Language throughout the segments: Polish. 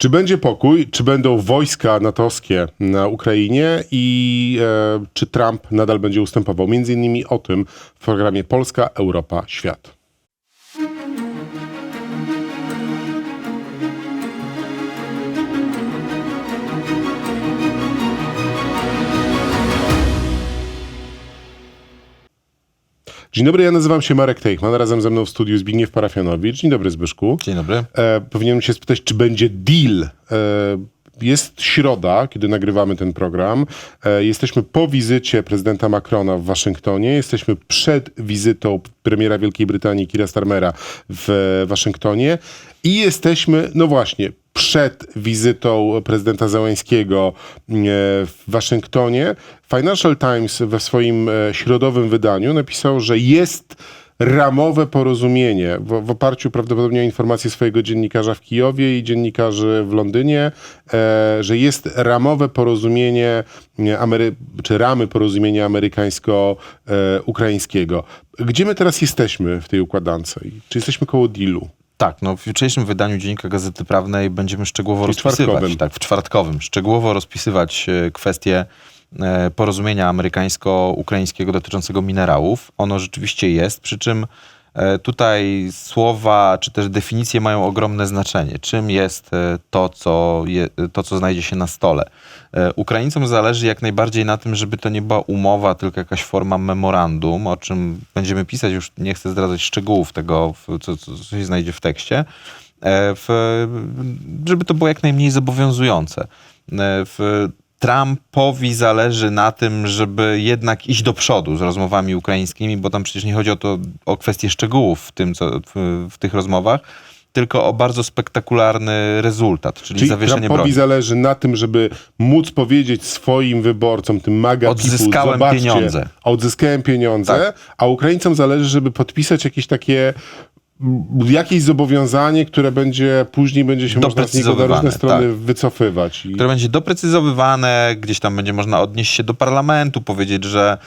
Czy będzie pokój, czy będą wojska natowskie na Ukrainie i e, czy Trump nadal będzie ustępował? Między innymi o tym w programie Polska, Europa, Świat. Dzień dobry, ja nazywam się Marek Teichman, razem ze mną w studiu Zbigniew Parafianowicz. Dzień dobry Zbyszku. Dzień dobry. E, powinienem się spytać, czy będzie deal. E, jest środa, kiedy nagrywamy ten program. E, jesteśmy po wizycie prezydenta Macrona w Waszyngtonie. Jesteśmy przed wizytą premiera Wielkiej Brytanii Kira Starmera w Waszyngtonie. I jesteśmy, no właśnie, przed wizytą prezydenta Załęskiego e, w Waszyngtonie. Financial Times we swoim e, środowym wydaniu napisał, że jest ramowe porozumienie w, w oparciu prawdopodobnie o informacje swojego dziennikarza w Kijowie i dziennikarzy w Londynie, e, że jest ramowe porozumienie e, Amery czy ramy porozumienia amerykańsko-ukraińskiego. Gdzie my teraz jesteśmy w tej układance? Czy jesteśmy koło dealu? Tak, no w jutrzejszym wydaniu Dziennika Gazety Prawnej będziemy szczegółowo Czyli rozpisywać, czwartkowym. tak, w czwartkowym, szczegółowo rozpisywać e, kwestie e, porozumienia amerykańsko-ukraińskiego dotyczącego minerałów. Ono rzeczywiście jest, przy czym e, tutaj słowa czy też definicje mają ogromne znaczenie. Czym jest e, to, co, je, to, co znajdzie się na stole? E, Ukraińcom zależy jak najbardziej na tym, żeby to nie była umowa, tylko jakaś forma memorandum, o czym będziemy pisać, już nie chcę zdradzać szczegółów tego, co, co, się znajdzie w tekście, e, w, żeby to było jak najmniej zobowiązujące. E, W, Trumpowi zależy na tym, żeby jednak iść do przodu z rozmowami ukraińskimi, bo tam przecież nie chodzi o to, o kwestie szczegółów w, tym, co, w, w tych rozmowach, tylko o bardzo spektakularny rezultat, czyli, Czyli zawieszenie Trumpowi broni. zależy na tym, żeby móc powiedzieć swoim wyborcom, tym maga Odzyskałem people, zobaczcie, pieniądze. Odzyskałem pieniądze, Tak. a Ukraińcom zależy, żeby podpisać jakieś takie jakieś zobowiązanie, które będzie później będzie się można z niego na różne Doprecyzowywane, strony tak. wycofywać. I... które będzie doprecyzowywane, gdzieś tam będzie można odnieść się do parlamentu, powiedzieć, że,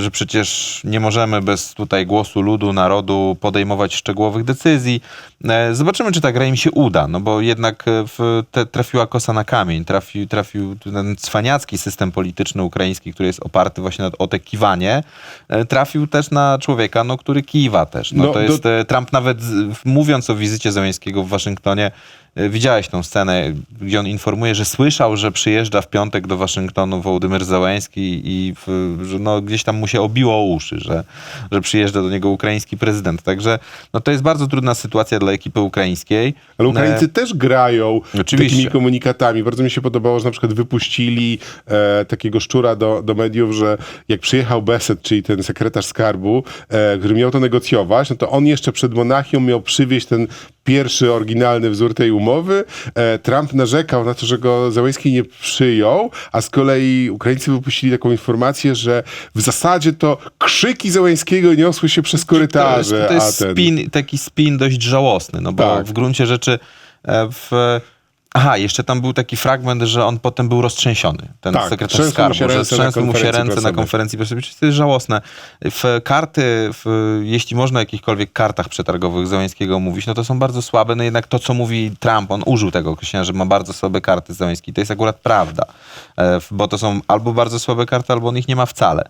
że przecież nie możemy bez tutaj głosu ludu, narodu podejmować szczegółowych decyzji. E, Zobaczymy, czy ta gra im się uda, no bo jednak e, te, trafiła kosa na kamień, trafił, trafił ten cwaniacki system polityczny ukraiński, który jest oparty właśnie na, te kiwanie, e, trafił też na człowieka, no, który kiwa też. No, No, to do- jest, e, Trump nawet mówiąc o wizycie Zeleńskiego w Waszyngtonie, e, widziałeś tą scenę, gdzie on informuje, że słyszał, że przyjeżdża w piątek do Waszyngtonu Wołodymyr Załęski i w, że no, gdzieś tam mu się obiło o uszy, że, że przyjeżdża do niego ukraiński prezydent. Także no, to jest bardzo trudna sytuacja dla ekipy ukraińskiej. Ale Ukraińcy E, też grają Oczywiście. takimi komunikatami. Bardzo mi się podobało, że na przykład wypuścili e, takiego szczura do, do mediów, że jak przyjechał Beset, czyli ten sekretarz skarbu, e, który miał to negocjować, no to on jeszcze przed Monachią miał przywieźć ten pierwszy, oryginalny wzór tej umowy. E, Trump narzekał na to, że go Załęski nie przyjął, a z kolei Ukraińcy wypuścili taką informację, że w zasadzie to krzyki Załęskiego niosły się przez To jest, korytarze. to jest a ten... spin, taki spin dość żałosny, no bo Tak. w gruncie rzeczy e, w... Aha, jeszcze tam był taki fragment, że on potem był roztrzęsiony, ten Tak, sekretarz skarbu, się że trzęsły mu się ręce na konferencji prasowej. To jest żałosne. W karty, w, jeśli można o jakichkolwiek kartach przetargowych Załęskiego mówić, no to są bardzo słabe, no jednak to, co mówi Trump, on użył tego określenia, że ma bardzo słabe karty Załęski, to jest akurat prawda, e, bo to są albo bardzo słabe karty, albo on ich nie ma wcale.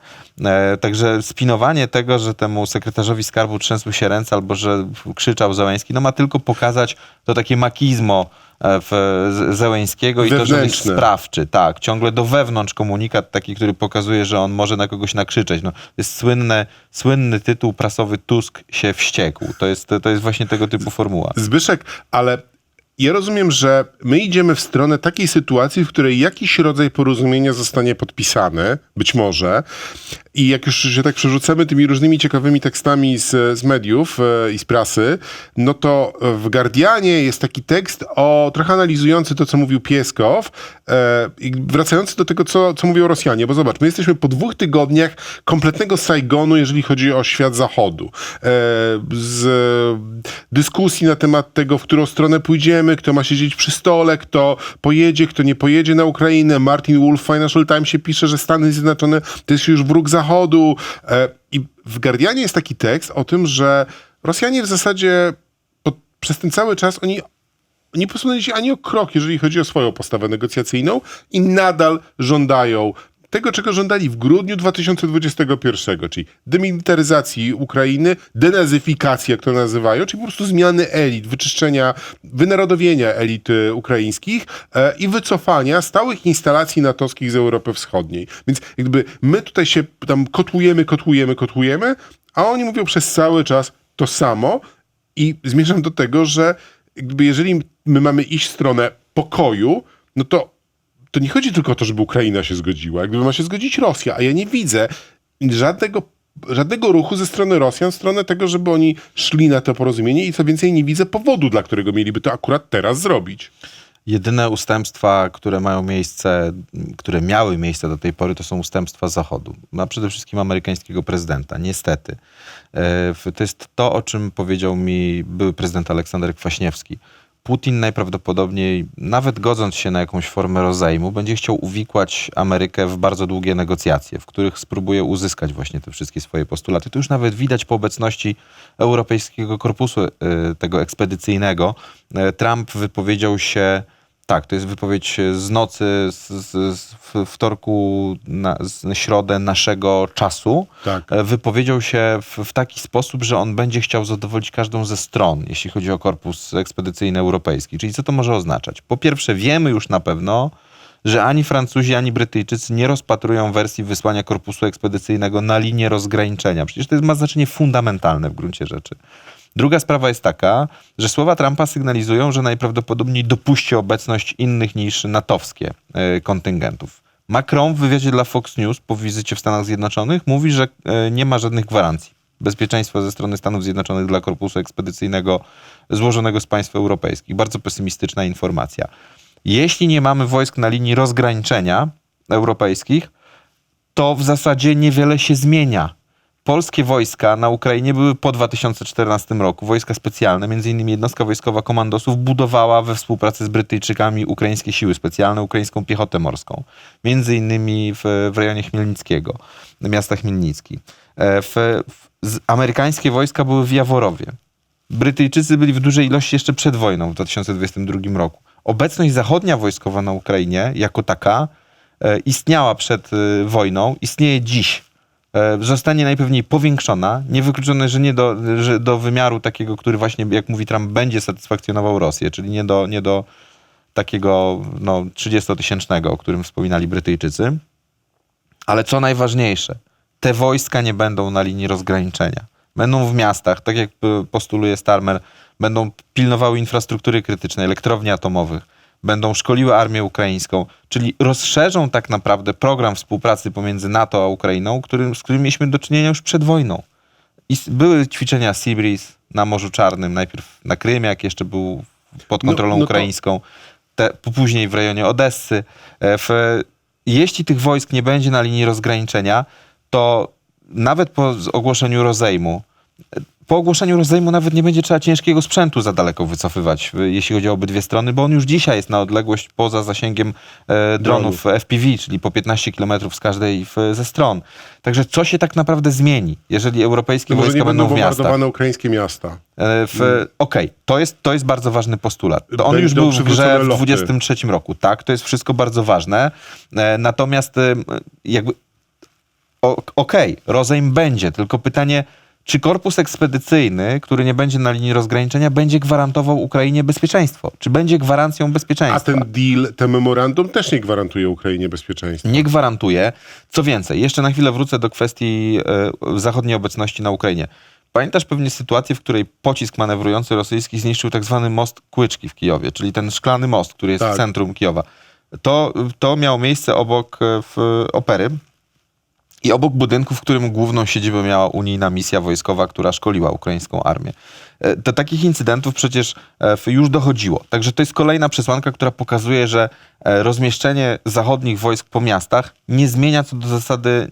E, Także spinowanie tego, że temu sekretarzowi skarbu trzęsły się ręce, albo że krzyczał Załęski, no ma tylko pokazać to takie makizmo w Z- Załęskiego i to, że on jest sprawczy. Tak, ciągle do wewnątrz komunikat taki, który pokazuje, że on może na kogoś nakrzyczeć. No, to jest słynne, słynny tytuł prasowy Tusk się wściekł. To jest, to jest właśnie tego typu formuła. Zbyszek, ale ja rozumiem, że my idziemy w stronę takiej sytuacji, w której jakiś rodzaj porozumienia zostanie podpisany, być może. I jak już się tak przerzucamy tymi różnymi ciekawymi tekstami z, z mediów e, i z prasy, no to w Guardianie jest taki tekst o trochę analizujący to, co mówił Pieskow e, i wracający do tego, co, co mówią Rosjanie. Bo zobacz, my jesteśmy po dwóch tygodniach kompletnego Saigonu, jeżeli chodzi o świat zachodu. E, z dyskusji na temat tego, w którą stronę pójdziemy, kto ma siedzieć przy stole, kto pojedzie, kto nie pojedzie na Ukrainę. Martin Wolf w Financial Timesie pisze, że Stany Zjednoczone to jest już wróg Zachodu. E, I w Guardianie jest taki tekst o tym, że Rosjanie w zasadzie po, przez ten cały czas oni nie posunęli się ani o krok, jeżeli chodzi o swoją postawę negocjacyjną i nadal żądają tego, czego żądali w grudniu 2021, czyli demilitaryzacji Ukrainy, denazyfikacji, jak to nazywają, czyli po prostu zmiany elit, wyczyszczenia, wynarodowienia elit e, ukraińskich e, i wycofania stałych instalacji natowskich z Europy Wschodniej. Więc jakby my tutaj się tam kotłujemy, kotłujemy, kotłujemy, a oni mówią przez cały czas to samo i zmierzam do tego, że jakby jeżeli my mamy iść w stronę pokoju, no to to nie chodzi tylko o to, żeby Ukraina się zgodziła. Jakby ma się zgodzić Rosja, a ja nie widzę żadnego, żadnego ruchu ze strony Rosjan w stronę tego, żeby oni szli na to porozumienie i co więcej nie widzę powodu, dla którego mieliby to akurat teraz zrobić. Jedyne ustępstwa, które mają miejsce, które miały miejsce do tej pory, to są ustępstwa Zachodu. A przede wszystkim amerykańskiego prezydenta. Niestety. E, To jest to, o czym powiedział mi były prezydent Aleksander Kwaśniewski. Putin najprawdopodobniej, nawet godząc się na jakąś formę rozejmu, będzie chciał uwikłać Amerykę w bardzo długie negocjacje, w których spróbuje uzyskać właśnie te wszystkie swoje postulaty. To już nawet widać po obecności Europejskiego Korpusu e, tego ekspedycyjnego. E, Trump wypowiedział się tak, to jest wypowiedź z nocy, z, z, z w- wtorku na z środę naszego czasu. Tak. E, Wypowiedział się w, w taki sposób, że on będzie chciał zadowolić każdą ze stron, jeśli chodzi o korpus ekspedycyjny europejski. Czyli co to może oznaczać? Po pierwsze, wiemy już na pewno, że ani Francuzi, ani Brytyjczycy nie rozpatrują wersji wysłania korpusu ekspedycyjnego na linię rozgraniczenia. Przecież to jest, ma znaczenie fundamentalne w gruncie rzeczy. Druga sprawa jest taka, że słowa Trumpa sygnalizują, że najprawdopodobniej dopuści obecność innych niż natowskie e, kontyngentów. Macron w wywiadzie dla Fox News po wizycie w Stanach Zjednoczonych mówi, że e, nie ma żadnych gwarancji bezpieczeństwa ze strony Stanów Zjednoczonych dla korpusu ekspedycyjnego złożonego z państw europejskich. Bardzo pesymistyczna informacja. Jeśli nie mamy wojsk na linii rozgraniczenia europejskich, to w zasadzie niewiele się zmienia. Polskie wojska na Ukrainie były po 2014 roku. Wojska specjalne, innymi jednostka wojskowa komandosów, budowała we współpracy z Brytyjczykami ukraińskie siły specjalne, ukraińską piechotę morską. Między innymi w, w rejonie Chmielnickiego, miasta Chmielnicki. E, W, w, amerykańskie wojska były w Jaworowie. Brytyjczycy byli w dużej ilości jeszcze przed wojną w 2022 roku. Obecność zachodnia wojskowa na Ukrainie jako taka e, istniała przed e, wojną, istnieje dziś. E, Zostanie najpewniej powiększona. Niewykluczone, że nie do, że do wymiaru takiego, który właśnie, jak mówi Trump, będzie satysfakcjonował Rosję, czyli nie do, nie do takiego no, 30-tysięcznego, o którym wspominali Brytyjczycy. Ale co najważniejsze, te wojska nie będą na linii rozgraniczenia. Będą w miastach, tak jak y, postuluje Starmer, będą pilnowały infrastruktury krytycznej, elektrowni atomowych, będą szkoliły armię ukraińską, czyli rozszerzą tak naprawdę program współpracy pomiędzy NATO a Ukrainą, którym, z którym mieliśmy do czynienia już przed wojną. I były ćwiczenia Breeze na Morzu Czarnym, najpierw na Krymie, jak jeszcze był pod No- kontrolą no to- ukraińską, te, później w rejonie Odessy. E, W, jeśli tych wojsk nie będzie na linii rozgraniczenia, to nawet po ogłoszeniu rozejmu, po ogłoszeniu rozejmu nawet nie będzie trzeba ciężkiego sprzętu za daleko wycofywać, e, jeśli chodzi o obydwie strony, bo on już dzisiaj jest na odległość poza zasięgiem e, dronów FPV, czyli po 15 km z każdej w, ze stron. Także co się tak naprawdę zmieni, jeżeli europejskie No wojska nie będą będą w miastach? ukraińskie miasta. E, W, Okej, to, jest, to jest bardzo ważny postulat. To on Będą już był w grze w loty. 23 roku, tak? To jest wszystko bardzo ważne. E, Natomiast e, jakby okej, rozejm będzie, tylko pytanie, czy korpus ekspedycyjny, który nie będzie na linii rozgraniczenia, będzie gwarantował Ukrainie bezpieczeństwo? Czy będzie gwarancją A bezpieczeństwa? ten deal, ten memorandum też nie gwarantuje Ukrainie bezpieczeństwa. nie gwarantuje. Co więcej, jeszcze na chwilę wrócę do kwestii e, zachodniej obecności na Ukrainie. Pamiętasz pewnie sytuację, w której pocisk manewrujący rosyjski zniszczył tak zwany most Kłyczki w Kijowie, czyli ten szklany most, który jest Tak. w centrum Kijowa. To, to miało miejsce obok e, w opery i obok budynku, w którym główną siedzibę miała unijna misja wojskowa, która szkoliła ukraińską armię. E, Do takich incydentów przecież e, już dochodziło. Także to jest kolejna przesłanka, która pokazuje, że e, rozmieszczenie zachodnich wojsk po miastach nie zmienia co do zasady,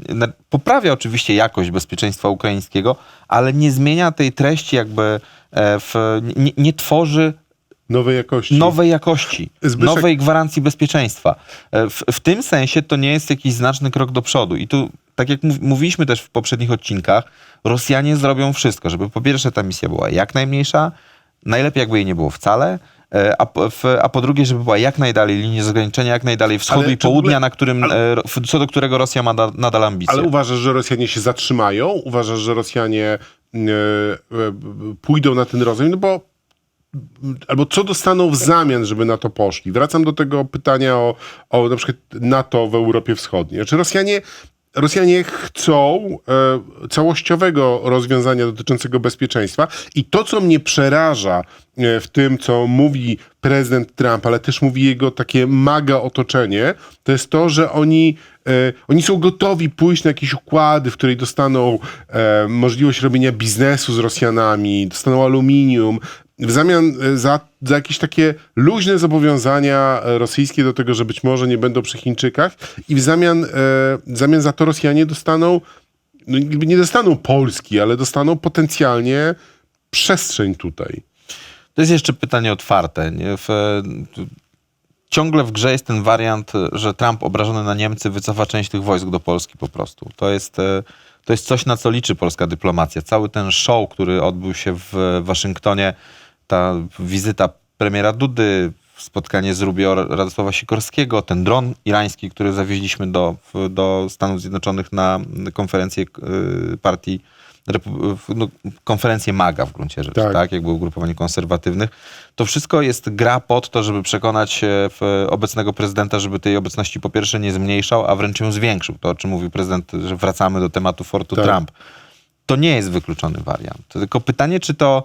poprawia oczywiście jakość bezpieczeństwa ukraińskiego, ale nie zmienia tej treści jakby e, w, nie, nie tworzy Nowej jakości. nowej jakości, Zbyszek- nowej gwarancji bezpieczeństwa. E, W, w tym sensie to nie jest jakiś znaczny krok do przodu. I tu, tak jak mów, mówiliśmy też w poprzednich odcinkach, Rosjanie zrobią wszystko, żeby po pierwsze ta misja była jak najmniejsza, najlepiej jakby jej nie było wcale, E, A po, w, a po drugie, żeby była jak najdalej linia rozgraniczenia, jak najdalej wschodu Ale i południa, ogóle- na którym, ale- e, co do którego Rosja ma da, nadal ambicje. Ale uważasz, że Rosjanie się zatrzymają? Uważasz, że Rosjanie e, pójdą na ten rozwój? No bo albo co dostaną w zamian, żeby na to poszli? Wracam do tego pytania o, o na przykład NATO w Europie Wschodniej. Czy Rosjanie, Rosjanie chcą e, całościowego rozwiązania dotyczącego bezpieczeństwa. I to, co mnie przeraża e, w tym, co mówi prezydent Trump, ale też mówi jego takie maga otoczenie, to jest to, że oni, e, oni są gotowi pójść na jakieś układy, w której dostaną e, możliwość robienia biznesu z Rosjanami, dostaną aluminium, w zamian e, za, za jakieś takie luźne zobowiązania e, rosyjskie do tego, że być może nie będą przy Chińczykach i w zamian, e, w zamian za to Rosjanie dostaną, no nie dostaną Polski, ale dostaną potencjalnie przestrzeń tutaj. To jest jeszcze pytanie otwarte. W, ciągle w grze jest ten wariant, że Trump obrażony na Niemcy wycofa część tych wojsk do Polski po prostu. To jest, to jest coś, na co liczy polska dyplomacja. Cały ten show, który odbył się w Waszyngtonie, ta wizyta premiera Dudy, spotkanie z Rubio Radosława Sikorskiego, ten dron irański, który zawieźliśmy do, do Stanów Zjednoczonych na konferencję y, partii, no, konferencję MAGA w gruncie rzeczy, Tak. tak. jak było ugrupowanie konserwatywnych. To wszystko jest gra pod to, żeby przekonać obecnego prezydenta, żeby tej obecności po pierwsze nie zmniejszał, a wręcz ją zwiększył. To, o czym mówił prezydent, że wracamy do tematu Fortu Tak. Trump. To nie jest wykluczony wariant. Tylko pytanie, czy to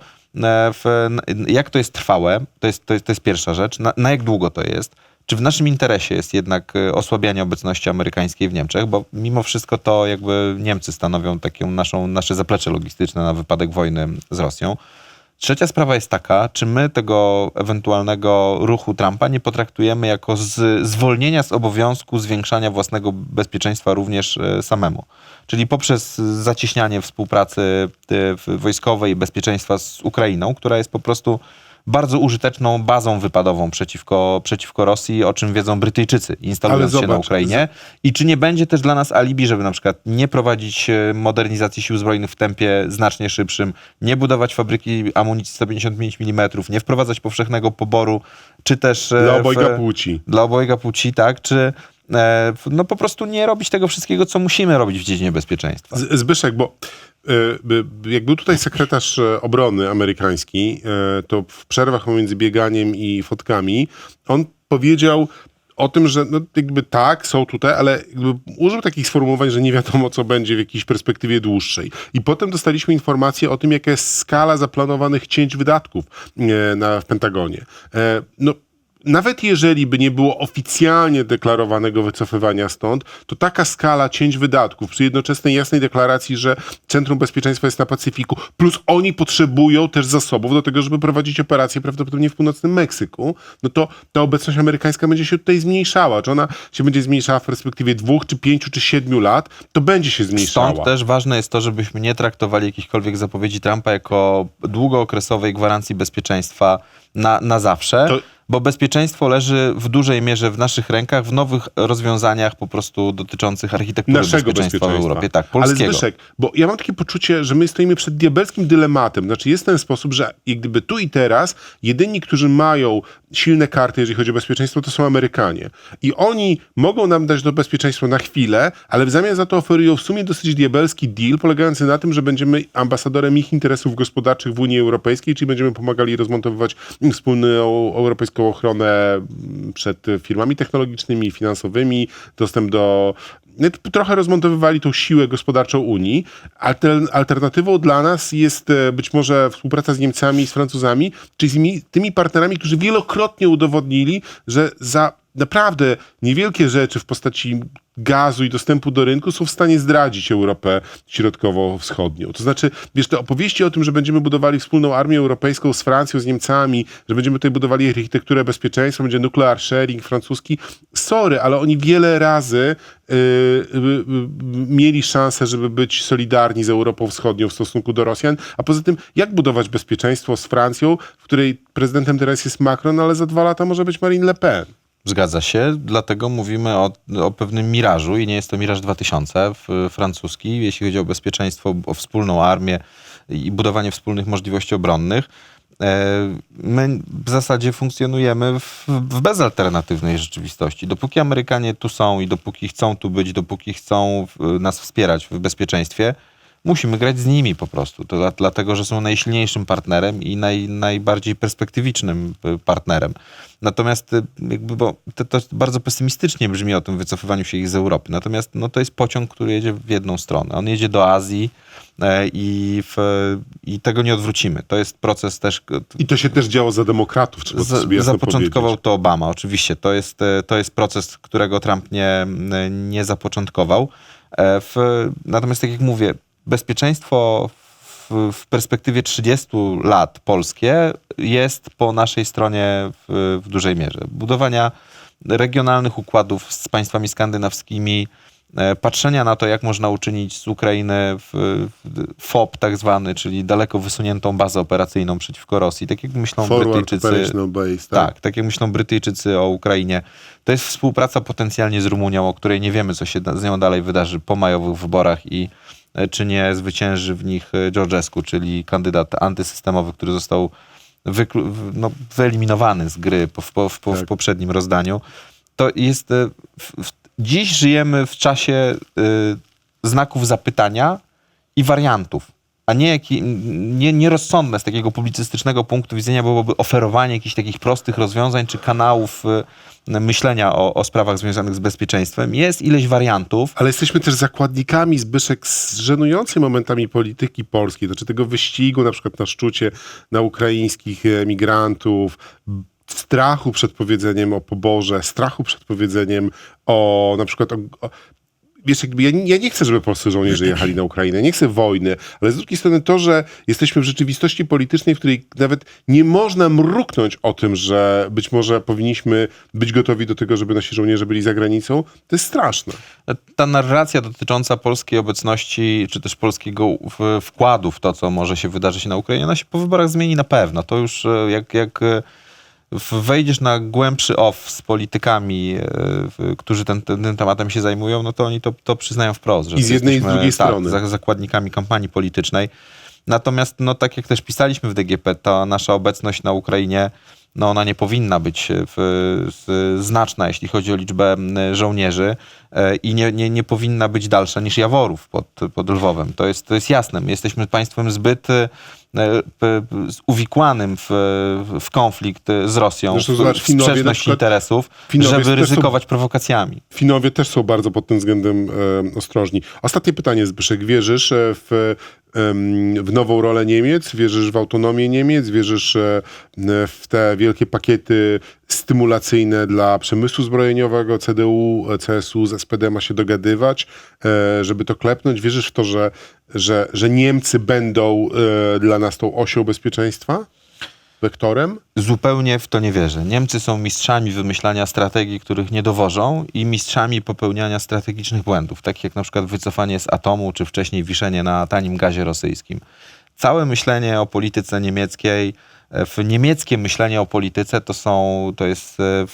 w, n- jak to jest trwałe, to jest, to jest, to jest pierwsza rzecz. Na, na jak długo to jest? Czy w naszym interesie jest jednak e, osłabianie obecności amerykańskiej w Niemczech? Bo mimo wszystko to jakby Niemcy stanowią taką naszą, nasze zaplecze logistyczne na wypadek wojny z Rosją. Trzecia sprawa jest taka, czy my tego ewentualnego ruchu Trumpa nie potraktujemy jako z, zwolnienia z obowiązku zwiększania własnego bezpieczeństwa również e, samemu. Czyli poprzez zacieśnianie współpracy e, wojskowej i bezpieczeństwa z Ukrainą, która jest po prostu bardzo użyteczną bazą wypadową przeciwko, przeciwko Rosji, o czym wiedzą Brytyjczycy, instalując Ale się na zobacz, Ukrainie. I czy nie będzie też dla nas alibi, żeby na przykład nie prowadzić e, modernizacji sił zbrojnych w tempie znacznie szybszym, nie budować fabryki amunicji 155 mm, nie wprowadzać powszechnego poboru, czy też... e, Dla w- obojga płci. Dla obojga płci, tak? Czy e, w- no po prostu nie robić tego wszystkiego, co musimy robić w dziedzinie bezpieczeństwa. Zbyszek, bo jak był tutaj sekretarz e, obrony amerykański, e, to w przerwach pomiędzy bieganiem i fotkami, on powiedział o tym, że no jakby tak, są tutaj, ale użył takich sformułowań, że nie wiadomo, co będzie w jakiejś perspektywie dłuższej. I potem dostaliśmy informację o tym, jaka jest skala zaplanowanych cięć wydatków e, na, w Pentagonie. No, nawet jeżeli by nie było oficjalnie deklarowanego wycofywania stąd, to taka skala cięć wydatków przy jednoczesnej jasnej deklaracji, że Centrum Bezpieczeństwa jest na Pacyfiku, plus oni potrzebują też zasobów do tego, żeby prowadzić operacje prawdopodobnie w północnym Meksyku, no to ta obecność amerykańska będzie się tutaj zmniejszała. Czy ona się będzie zmniejszała w perspektywie dwóch, czy pięciu, czy siedmiu lat, to będzie się zmniejszała. Stąd też ważne jest to, żebyśmy nie traktowali jakichkolwiek zapowiedzi Trumpa jako długookresowej gwarancji bezpieczeństwa na, na zawsze, To- bo bezpieczeństwo leży w dużej mierze w naszych rękach, w nowych rozwiązaniach po prostu dotyczących architektury naszego bezpieczeństwa, bezpieczeństwa. w Europie. Tak, Ale polskiego. Zbyszek, bo ja mam takie poczucie, że my stoimy przed diabelskim dylematem. Znaczy jest ten sposób, że jak gdyby tu i teraz jedyni, którzy mają silne karty, jeżeli chodzi o bezpieczeństwo, to są Amerykanie. I oni mogą nam dać to bezpieczeństwo na chwilę, ale w zamian za to oferują w sumie dosyć diabelski deal, polegający na tym, że będziemy ambasadorem ich interesów gospodarczych w Unii Europejskiej, czyli będziemy pomagali rozmontowywać wspólną europejską ochronę przed firmami technologicznymi, finansowymi, dostęp do trochę rozmontowywali tą siłę gospodarczą Unii. Alter, alternatywą dla nas jest e, być może współpraca z Niemcami i z Francuzami, czyli z tymi partnerami, którzy wielokrotnie udowodnili, że za naprawdę niewielkie rzeczy w postaci gazu i dostępu do rynku są w stanie zdradzić Europę Środkowo-Wschodnią. To znaczy, wiesz, te opowieści o tym, że będziemy budowali wspólną armię europejską z Francją, z Niemcami, że będziemy tutaj budowali architekturę bezpieczeństwa, będzie nuclear sharing francuski, sorry, ale oni wiele razy yy, yy, yy, mieli szansę, żeby być solidarni z Europą Wschodnią w stosunku do Rosjan, a poza tym, jak budować bezpieczeństwo z Francją, w której prezydentem teraz jest Macron, ale za dwa lata może być Marine Le Pen. Zgadza się, dlatego mówimy o, o pewnym mirażu i nie jest to Miraż 2000 w, francuski, jeśli chodzi o bezpieczeństwo, o wspólną armię i budowanie wspólnych możliwości obronnych. E, My w zasadzie funkcjonujemy w, w bezalternatywnej rzeczywistości. Dopóki Amerykanie tu są i dopóki chcą tu być, dopóki chcą nas wspierać w bezpieczeństwie, musimy grać z nimi po prostu. To dla, dlatego, że są najsilniejszym partnerem i naj, najbardziej perspektywicznym y, partnerem. Natomiast y, jakby, bo to, to bardzo pesymistycznie brzmi o tym wycofywaniu się ich z Europy. Natomiast no, to jest pociąg, który jedzie w jedną stronę. On jedzie do Azji e, i, w, i tego nie odwrócimy. To jest proces też I to się też działo za demokratów, trzeba to sobie jasno zapoczątkował powiedzieć. to Obama, oczywiście. To jest, e, to jest proces, którego Trump nie, nie zapoczątkował. E, W, natomiast tak jak mówię, bezpieczeństwo w, w perspektywie 30 lat polskie jest po naszej stronie w, w dużej mierze. Budowania regionalnych układów z państwami skandynawskimi, e, patrzenia na to, jak można uczynić z Ukrainy FOB tak zwany, czyli daleko wysuniętą bazę operacyjną przeciwko Rosji, tak jak myślą Forward Brytyjczycy. Base, tak? Tak, tak jak myślą Brytyjczycy o Ukrainie. To jest współpraca potencjalnie z Rumunią, o której nie wiemy, co się z nią dalej wydarzy po majowych wyborach i czy nie zwycięży w nich e, Georgescu, czyli kandydat antysystemowy, który został wyklu- w- no, wyeliminowany z gry po, w, po, w, po, w Tak. poprzednim rozdaniu. To jest. e, W, w, dziś żyjemy w czasie y, znaków zapytania i wariantów. A nie, jaki, nie nierozsądne z takiego publicystycznego punktu widzenia byłoby oferowanie jakichś takich prostych rozwiązań czy kanałów y, myślenia o, o sprawach związanych z bezpieczeństwem. Jest ileś wariantów. Ale jesteśmy też zakładnikami, Zbyszek, z żenującej momentami polityki polskiej, znaczy tego wyścigu na przykład na szczucie na ukraińskich emigrantów, strachu przed powiedzeniem o poborze, strachu przed powiedzeniem o na przykład o, o Wiesz, jakby ja, nie- ja nie chcę, żeby polscy żołnierze jechali na Ukrainę, nie chcę wojny, ale z drugiej strony to, że jesteśmy w rzeczywistości politycznej, w której nawet nie można mruknąć o tym, że być może powinniśmy być gotowi do tego, żeby nasi żołnierze byli za granicą, to jest straszne. Ta narracja dotycząca polskiej obecności, czy też polskiego wkładu w to, co może się wydarzyć na Ukrainie, ona się po wyborach zmieni na pewno. To już e, jak, jak e, wejdziesz na głębszy off z politykami, e, w- którzy ten, ten, tym tematem się zajmują, no to oni to, to przyznają wprost. Że I z jednej i z drugiej tak, strony. za- zakładnikami kampanii politycznej. Natomiast, no tak jak też pisaliśmy w DGP, ta nasza obecność na Ukrainie, no ona nie powinna być e, w, z, znaczna, jeśli chodzi o liczbę żołnierzy e, i nie, nie, nie powinna być dalsza niż Jaworów pod, pod Lwowem. To jest, to jest jasne. My jesteśmy państwem zbyt uwikłanym w, w konflikt e, z Rosją, Zresztą zobacz, w sprzeczność przykład- interesów, Finowie żeby też są- ryzykować prowokacjami. Finowie też są bardzo pod tym względem e, ostrożni. Ostatnie pytanie, Zbyszek. Wierzysz e, w, w nową rolę Niemiec? Wierzysz w autonomię Niemiec? Wierzysz e, w te wielkie pakiety stymulacyjne dla przemysłu zbrojeniowego? CDU, CSU z SPD ma się dogadywać, e, żeby to klepnąć? Wierzysz w to, że, że, że Niemcy będą e, dla nas tą osią bezpieczeństwa? Wektorem? Zupełnie w to nie wierzę. Niemcy są mistrzami wymyślania strategii, których nie dowożą i mistrzami popełniania strategicznych błędów, takich jak na przykład wycofanie z atomu, czy wcześniej wiszenie na tanim gazie rosyjskim. Całe myślenie o polityce niemieckiej, w niemieckie myślenie o polityce to są, to jest e,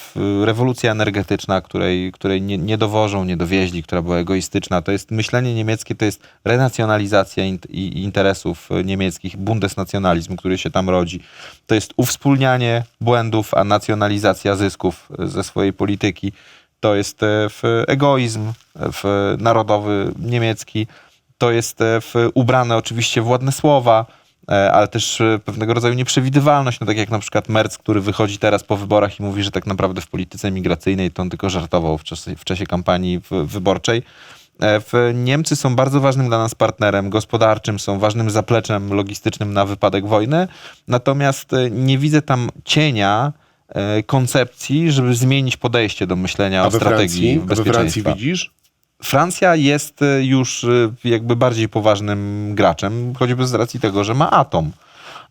rewolucja energetyczna, której, której nie, nie dowożą, nie dowieźli, która była egoistyczna. To jest myślenie niemieckie, to jest renacjonalizacja int- i i interesów e, niemieckich, bundesnacjonalizm, który się tam rodzi. To jest uwspólnianie błędów, a nacjonalizacja zysków e, ze swojej polityki. To jest w egoizm w narodowy niemiecki. To jest w ubrane oczywiście w ładne słowa, ale też e, pewnego rodzaju nieprzewidywalność. No tak jak na przykład Merz, który wychodzi teraz po wyborach i mówi, że tak naprawdę w polityce migracyjnej to on tylko żartował w czasie, w czasie kampanii wyborczej. E, W Niemcy są bardzo ważnym dla nas partnerem gospodarczym, są ważnym zapleczem logistycznym na wypadek wojny, natomiast e, nie widzę tam cienia e, koncepcji, żeby zmienić podejście do myślenia A o strategii Francji? A we Francji bezpieczeństwa. widzisz? Francja jest e, już e, jakby bardziej poważnym graczem, choćby z racji tego, że ma atom.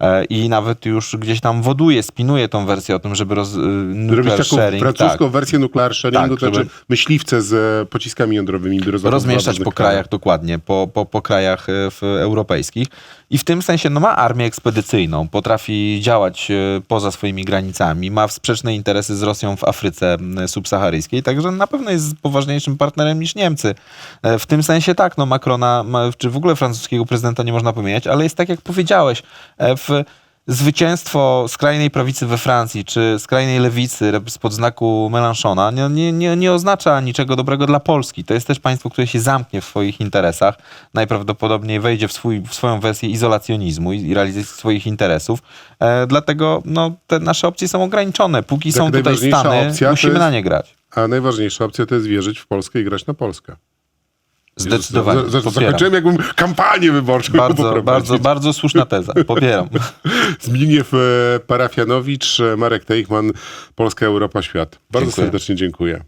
E, I nawet już gdzieś tam woduje, spinuje tą wersję o tym, żeby roz, e, nuclear taką sharing, francuską tak, wersję nuclear sharingu, Tak, to znaczy myśliwce z e, pociskami jądrowymi. rozmieszczać po krajach dokładnie, po, po, po krajach w, europejskich. I w tym sensie no, ma armię ekspedycyjną, potrafi działać poza swoimi granicami, ma sprzeczne interesy z Rosją w Afryce subsaharyjskiej, także na pewno jest poważniejszym partnerem niż Niemcy. W tym sensie tak, no Macrona, ma, czy w ogóle francuskiego prezydenta nie można pomijać, ale jest tak jak powiedziałeś, w zwycięstwo skrajnej prawicy we Francji, czy skrajnej lewicy spod znaku Mélenchona nie, nie, nie, nie oznacza niczego dobrego dla Polski. To jest też państwo, które się zamknie w swoich interesach, najprawdopodobniej wejdzie w, swój, w swoją wersję izolacjonizmu i, i realizacji swoich interesów. E, dlatego no, te nasze opcje są ograniczone. Póki są tutaj Stany, musimy jest- na nie grać. A najważniejsza opcja to jest wierzyć w Polskę i grać na Polskę. Zdecydowanie. Z- z- z- Popieram. Zakończyłem jakbym kampanię wyborczą Bardzo, bardzo, bardzo słuszna teza. Popieram. Zbigniew e, Parafianowicz, e, Marek Teichman, Polska, Europa, Świat. Bardzo Dziękuję. serdecznie dziękuję.